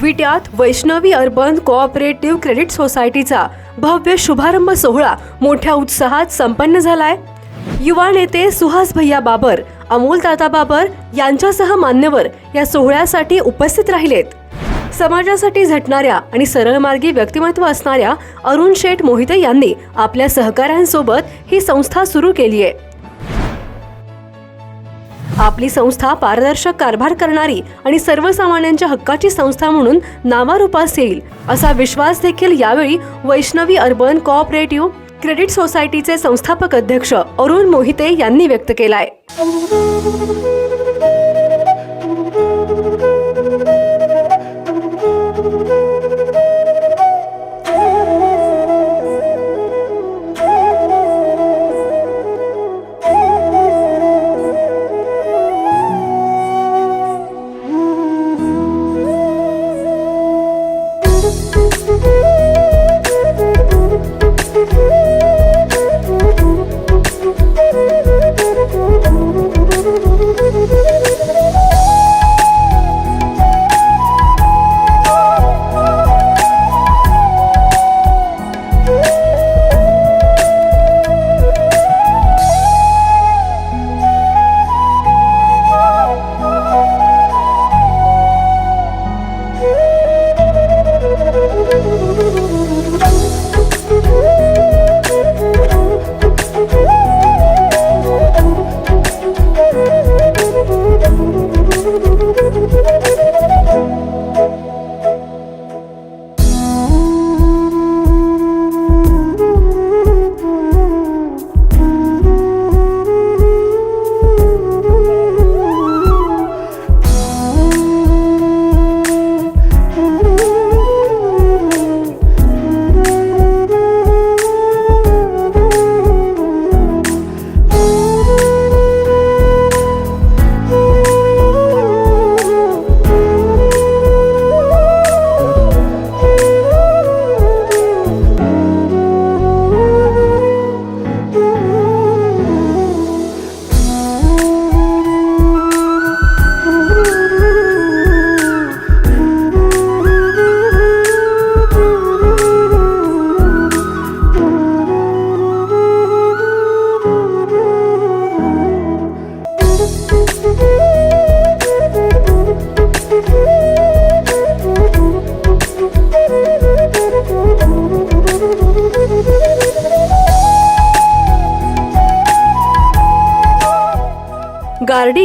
विट्यात Vaishnavi urban cooperative credit सोसायटीचा भव्य शुभारंभ सोहळा मोठ्या उत्साहात संपन्न झालाय. युवा नेते सुहास भैया बाबर अमोल दादा बाबर यांच्यासह मान्यवर या सोहळ्यासाठी उपस्थित राहिलेत. समाजासाठी झटणाऱ्या आणि सरळमार्गी व्यक्तिमत्व असणाऱ्या अरुण शेठ मोहिते यांनी आपल्या सहकाऱ्यांसोबत ही संस्था सुरू केली आहे आपली संस्था पारदर्शक कारभार करणारी आणि सर्वसामान्यांच्या हक्काची संस्था म्हणून नावारूपास येईल असा विश्वास देखील यावेळी वैष्णवी अर्बन कोऑपरेटिव्ह क्रेडिट सोसायटीचे संस्थापक अध्यक्ष अरुण मोहिते यांनी व्यक्त केलाय.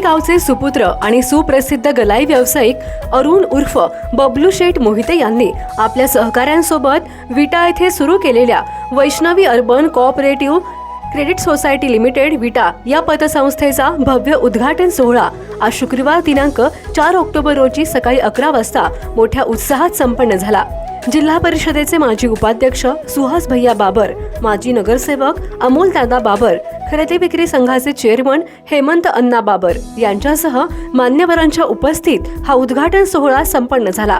रावचे सुपुत्र आणि सुप्रसिद्ध गलाई व्यावसायिक अरुण उर्फ बबलू शेठ मोहिते यांनी आपल्या सहकाऱ्यांसोबत विटा येथे सुरू केलेल्या Vaishnavi urban cooperative credit society limited Vita या पतसंस्थेचा भव्य उद्घाटन सोहळा आज शुक्रवार दिनांक चार ऑक्टोबर रोजी सकाळी अकरा वाजता मोठ्या उत्साहात संपन्न झाला. जिल्हा परिषदेचे माजी उपाध्यक्ष सुहास भैया बाबर माजी नगरसेवक अमोल दादा बाबर खरेदी विक्री संघाचे चेअरमन हेमंत अण्णा बाबर यांच्यासह मान्यवरांच्या उपस्थित हा उद्घाटन सोहळा संपन्न झाला.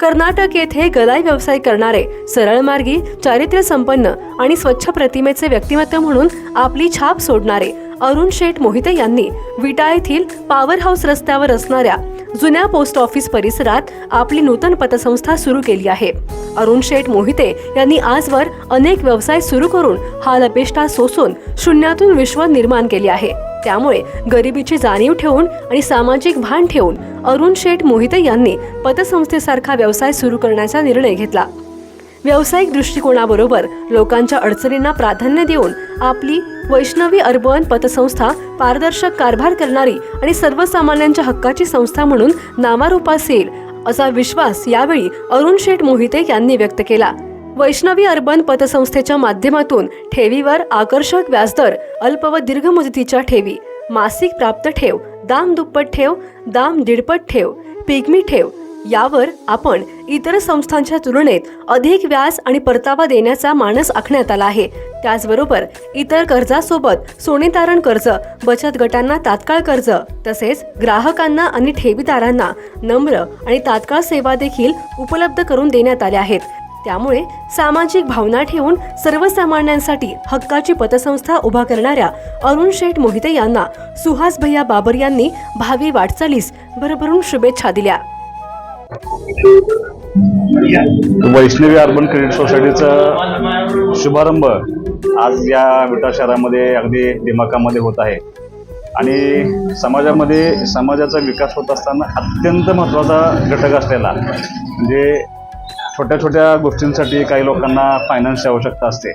कर्नाटक येथे गलाई व्यवसाय करणारे सरळमार्गी चारित्र्य संपन्न आणि स्वच्छ प्रतिमेचे व्यक्तिमत्व म्हणून आपली छाप सोडणारे अरुण शेठ मोहिते यांनी विटा येथील पॉवर हाऊस रस्त्यावर असणाऱ्या जुन्या पोस्ट ऑफिस परिसरात आपली नूतन पतसंस्था सुरू केली आहे. अरुण शेठ मोहिते यांनी आजवर अनेक व्यवसाय सुरू करून हा लपेष्टा सोसून शून्यातून विश्व निर्माण केले आहे. त्यामुळे गरिबीची जाणीव ठेवून आणि सामाजिक भान ठेवून अरुण शेठ मोहिते यांनी पतसंस्थेसारखा व्यवसाय सुरू करण्याचा निर्णय घेतला. व्यावसायिक दृष्टिकोनाबरोबर लोकांच्या अडचणींना प्राधान्य देऊन आपली वैष्णवी अर्बन पतसंस्था पारदर्शक कारभार करणारी आणि सर्वसामान्यांच्या हक्काची संस्था म्हणून नामारूपास येईल असा विश्वास यावेळी अरुण शेठ मोहिते यांनी व्यक्त केला. वैष्णवी अर्बन पतसंस्थेच्या माध्यमातून ठेवीवर आकर्षक व्याजदर अल्प व दीर्घ मुदतीच्या ठेवी मासिक प्राप्त ठेव दाम दुप्पट ठेव दाम दीडपट ठेव पिगमी ठेव यावर आपण इतर संस्थांच्या तुलनेत अधिक व्याज आणि परतावा देण्याचा मानस आखण्यात आला आहे. त्याचबरोबर इतर कर्जासोबत सोने तारण कर्ज बचत गटांना तात्काळ कर्ज तसेच ग्राहकांना आणि ठेवीदारांना नम्र आणि तात्काळ सेवा देखील उपलब्ध करून देण्यात आल्या आहेत. त्यामुळे सामाजिक भावना ठेवून सर्वसामान्यांसाठी हक्काची पतसंस्था उभा करणाऱ्या अरुण शेठ मोहिते यांना सुहास भैया बाबर यांनी भावी वाटचालीस भरभरून शुभेच्छा दिल्या. वैष्णवी अर्बन क्रेडिट सोसायटीचा शुभारंभ आज या विटा शहरामध्ये अगदी दिमाकामध्ये होत आहे. आणि समाजामध्ये समाजाचा विकास होत असताना अत्यंत महत्त्वाचा घटक असलेला म्हणजे छोट्या छोट्या गोष्टींसाठी काही लोकांना फायनान्सची आवश्यकता असते.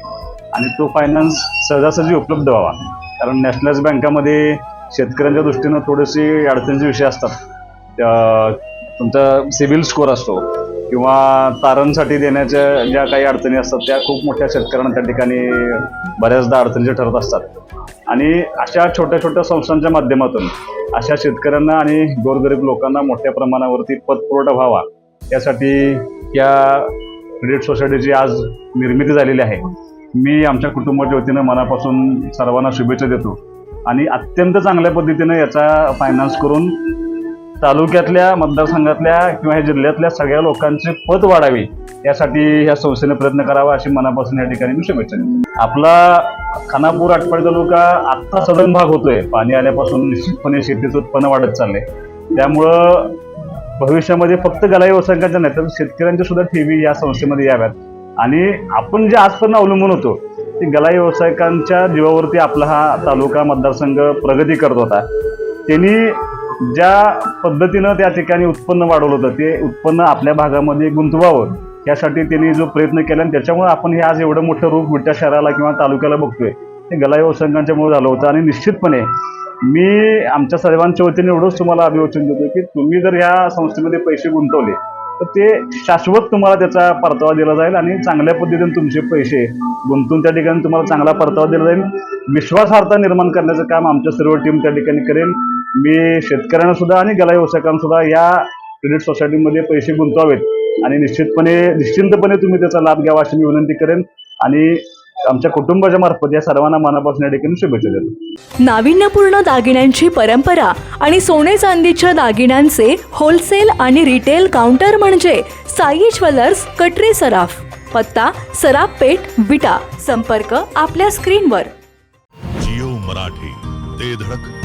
आणि तो फायनान्स सहजासहजी उपलब्ध व्हावा. कारण नॅशनलाइज बँकामध्ये शेतकऱ्यांच्या दृष्टीनं थोडेसे अडचणीचे विषय असतात. तुमचा सिबिल स्कोअर असतो किंवा तारणसाठी देण्याच्या ज्या काही अडचणी असतात त्या खूप मोठ्या शेतकऱ्यांना त्या ठिकाणी बऱ्याचदा अडचणीचे ठरत असतात. आणि अशा छोट्या छोट्या संस्थांच्या माध्यमातून अशा शेतकऱ्यांना आणि गोरगरीब लोकांना मोठ्या प्रमाणावरती पतपुरवठा व्हावा यासाठी या क्रेडिट सोसायटीची आज निर्मिती झालेली आहे मी आमच्या कुटुंबाच्या वतीनं मनापासून सर्वांना शुभेच्छा देतो. आणि अत्यंत चांगल्या पद्धतीनं याचा फायनान्स करून तालुक्यातल्या मतदारसंघातल्या किंवा ह्या जिल्ह्यातल्या सगळ्या लोकांचे पत वाढावे यासाठी ह्या संस्थेने प्रयत्न करावा अशी मनापासून या ठिकाणी मी शुभेच्छा देतो. आपला खानापूर आटपाडी तालुका आत्ता सदन भाग होतोय. पाणी आल्यापासून निश्चितपणे शेतीचं उत्पन्न वाढत चाललंय. त्यामुळं भविष्यामध्ये फक्त गलाई व्यावसायिकांच्या नाही तर शेतकऱ्यांच्या सुद्धा ठेवी या संस्थेमध्ये याव्यात. आणि आपण जे आजपर्यंत अवलंबून होतो ते गलाई व्यावसायिकांच्या जीवावरती आपला हा तालुका मतदारसंघ प्रगती करत होता. त्यांनी ज्या पद्धतीनं त्या ठिकाणी उत्पन्न वाढवलं होतं ते उत्पन्न आपल्या भागामध्ये गुंतवावं यासाठी त्यांनी जो प्रयत्न केला आणि त्याच्यामुळे आपण हे आज एवढं मोठं रूप विट्या शहराला किंवा तालुक्याला बघतोय. ते गलाई व्यावसायिकांच्यामुळे झालं होतं आणि निश्चितपणे मी आमच्या सर्वांच्या वतीने एवढंच तुम्हाला अभिवचन देतो की तुम्ही जर ह्या संस्थेमध्ये पैसे गुंतवले तर ते शाश्वत तुम्हाला त्याचा परतावा दिला जाईल आणि चांगल्या पद्धतीने तुमचे पैसे गुंतून त्या ठिकाणी तुम्हाला चांगला परतावा दिला जाईल. विश्वासार्हता निर्माण करण्याचं काम आमच्या सर्व टीम त्या ठिकाणी करेल. मी शेतकऱ्यांना सुद्धा आणि गला व्यावसायिकांना सुद्धा या क्रेडिट सोसायटीमध्ये पैसे गुंतवावेत. आणि निश्चितपणे निश्चिंतपणे तुम्ही त्याचा लाभ घ्यावा अशी मी विनंती करेन. आणि आमच्या कुटुंबाच्या मार्फत या सर्वांना मनापासून या ठिकाणी शुभेच्छा देतो. नाविन्यपूर्ण दागिन्यांची परंपरा आणि सोने चांदीच्या दागिन्यांचे होलसेल आणि रिटेल काउंटर म्हणजे साई ज्वेलर्स कटरे सराफ पत्ता सराफ पेठ विटा. संपर्क आपल्या स्क्रीनवर जिओ मराठी ते धडक.